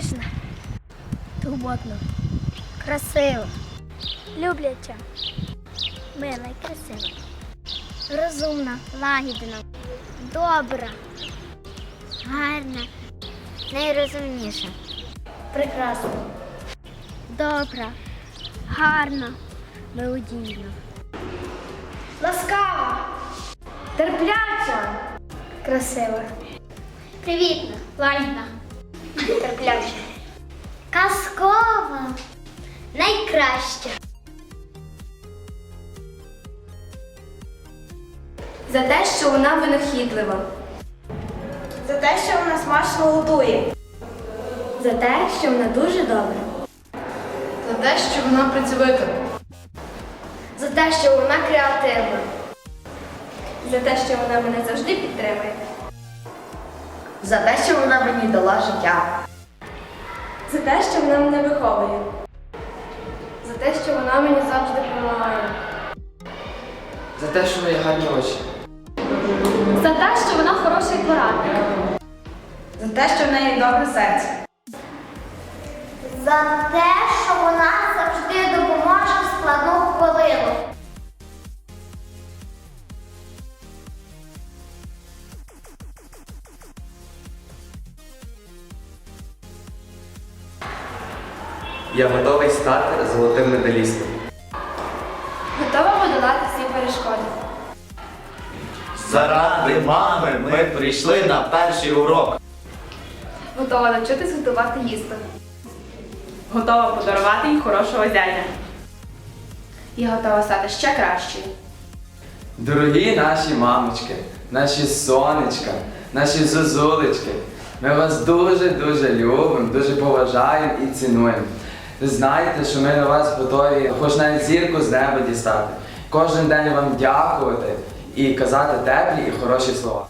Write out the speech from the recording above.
ніжна, турботна, красива, любляча, мила і красива, розумна, лагідна, добра, гарна, найрозумніша, прекрасна, добра, гарна, мелодійна, ласкава, терпляча, красива. Привітна, лагідна, терпляча. Казкова, найкраща. За те, що вона винахідлива. За те, що вона смачно готує. За те, що вона дуже добра. За те, що вона працьовита. За те, що вона креативна. За те, що вона мене завжди підтримує. За те, що вона мені дала життя. За те, що вона мене виховує. За те, що вона мені завжди допомагає. За те, що неї гарні очі. За те, що вона хороший порадник. За те, що в неї добре серце. За те, що Я готовий стати золотим медалістом. Готова подолати всі перешкоди. Заради мами ми прийшли на перший урок. Готова навчитись готувати їсти. Готова подарувати їй хорошого зятя. Я готова стати ще кращою. Дорогі наші мамочки, наші сонечка, наші зозулечки, ми вас дуже-дуже любимо, дуже поважаємо і цінуємо. Ви знаєте, що ми на вас готові хоч навіть зірку з неба дістати. Кожен день вам дякувати і казати теплі і хороші слова.